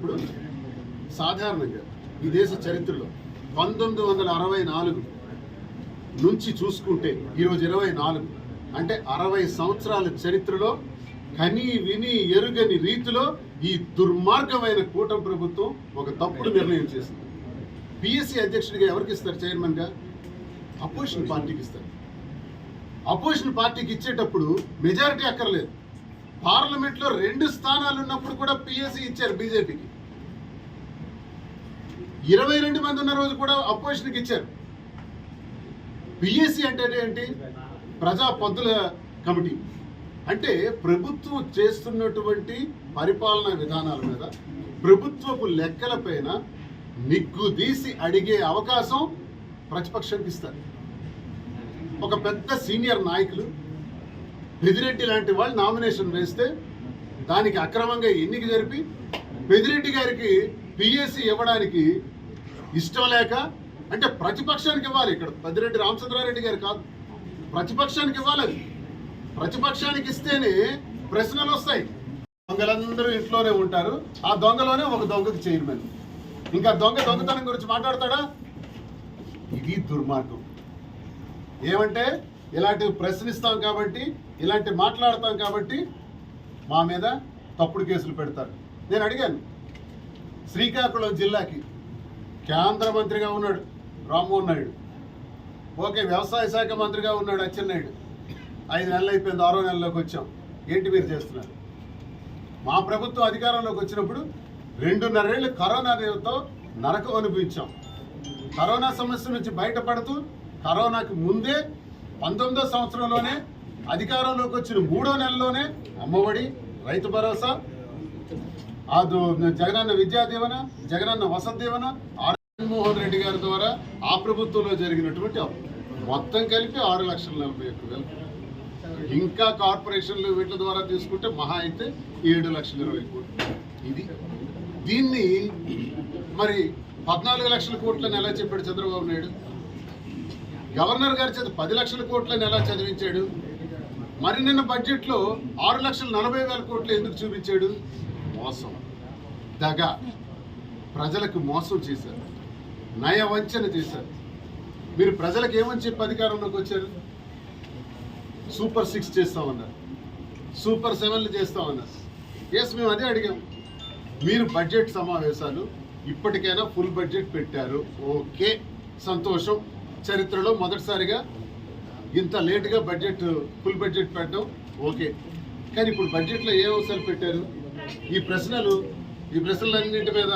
ఇప్పుడు సాధారణంగా ఈ దేశ చరిత్రలో పంతొమ్మిది వందల అరవై నాలుగు నుంచి చూసుకుంటే ఈరోజు ఇరవై నాలుగు అంటే అరవై సంవత్సరాల చరిత్రలో కని విని ఎరుగని రీతిలో ఈ దుర్మార్గమైన కూటమి ప్రభుత్వం ఒక తప్పుడు నిర్ణయం చేసింది. పిఎస్సి అధ్యక్షుడిగా ఎవరికి ఇస్తారు? చైర్మన్గా? అపోజిషన్ పార్టీకి ఇస్తారు. అపోజిషన్ పార్టీకి ఇచ్చేటప్పుడు మెజారిటీ అక్కర్లేదు. పార్లమెంట్లో రెండు స్థానాలు ఉన్నప్పుడు కూడా పిఎస్సి ఇచ్చారు బీజేపీకి ఇరవై రెండు మంది ఉన్న రోజు కూడా అపోజిషన్కి ఇచ్చారు. పిఎస్సి అంటే ఏంటి? ప్రజా పద్దుల కమిటీ. అంటే ప్రభుత్వం చేస్తున్నటువంటి పరిపాలనా విధానాల మీద ప్రభుత్వపు లెక్కలపైన నిగ్గుదీసి అడిగే అవకాశం ప్రతిపక్షానికి ఇస్తారు. ఒక పెద్ద సీనియర్ నాయకులు పెదిరెడ్డి లాంటి వాళ్ళు నామినేషన్ వేస్తే దానికి అక్రమంగా ఎన్నిక జరిపి పెదిరెడ్డి గారికి పిఎస్సి ఇవ్వడానికి ఇష్టం లేక అంటే ప్రతిపక్షానికి ఇవ్వాలి. ఇక్కడ పెద్దిరెడ్డి రామచంద్రారెడ్డి గారు కాదు. ప్రతిపక్షానికి ఇవ్వాలి అది. ప్రతిపక్షానికి ఇస్తేనే ప్రశ్నలు వస్తాయి. దొంగలందరూ ఇంట్లోనే ఉంటారు. ఆ దొంగలోనే ఒక దొంగకు చైర్మన్. ఇంకా దొంగ దొంగతనం గురించి మాట్లాడతాడా? ఇది దుర్మార్గం. ఏమంటే ఇలాంటివి ప్రశ్నిస్తాం కాబట్టి ఇలాంటి మాట్లాడతాం కాబట్టి మా మీద తప్పుడు కేసులు పెడతారు. నేను అడిగాను శ్రీకాకుళం జిల్లాకి కేంద్ర మంత్రిగా ఉన్నాడు రామ్మోహన్ నాయుడు. ఓకే వ్యవసాయ శాఖ మంత్రిగా ఉన్నాడు అచ్చెన్నాయుడు ఐదు నెలలు అయిపోయింది ఆరో నెలలోకి వచ్చాం. ఏంటి మీరు చేస్తున్నారు? మా ప్రభుత్వం అధికారంలోకి వచ్చినప్పుడు రెండున్నరేళ్ళు కరోనా నేలతో నరకం అనిపించాం కరోనా సమస్య నుంచి బయటపడుతూ కరోనాకి ముందే పంతొమ్మిదో సంవత్సరంలోనే అధికారంలోకి వచ్చిన మూడో నెలలోనే అమ్మఒడి రైతు భరోసా అది జగనన్న విద్యా దీవెన జగనన్న వసతి దీవెన జగన్మోహన్ రెడ్డి గారి ద్వారా ఆ ప్రభుత్వంలో జరిగినటువంటి మొత్తం కలిపి ఆరు లక్షల నలభై ఒక్క వేలు. ఇంకా కార్పొరేషన్లు వీటి ద్వారా తీసుకుంటే మహా అయితే ఏడు లక్షల ఇరవై కోట్లు. ఇది దీన్ని మరి పద్నాలుగు లక్షల కోట్లని ఎలా చెప్పాడు చంద్రబాబు నాయుడు? గవర్నర్ గారి చేత పది లక్షల కోట్లని ఎలా చదివించాడు? మరి నిన్న బడ్జెట్లో ఆరు లక్షల నలభై వేల కోట్లు ఎందుకు చూపించాడు? మోసం. దగ. ప్రజలకు మోసం చేశారు. నయ వంచన చేశారు. మీరు ప్రజలకు ఏమని చెప్పి అధికారంలోకి వచ్చారు? సూపర్ సిక్స్ చేస్తామన్నారు సూపర్ సెవెన్లు చేస్తామన్నారు ఎస్ మేము అదే అడిగాం. మీరు బడ్జెట్ సమావేశాలు ఇప్పటికైనా ఫుల్ బడ్జెట్ పెట్టారు. ఓకే. సంతోషం. చరిత్రలో మొదటిసారిగా ఇంత లేటుగా బడ్జెట్ ఫుల్ బడ్జెట్ పెట్టడం ఓకే. కానీ ఇప్పుడు బడ్జెట్లో ఏ అంశాలు పెట్టారు? ఈ ప్రశ్నలు ఈ ప్రశ్నలన్నింటి మీద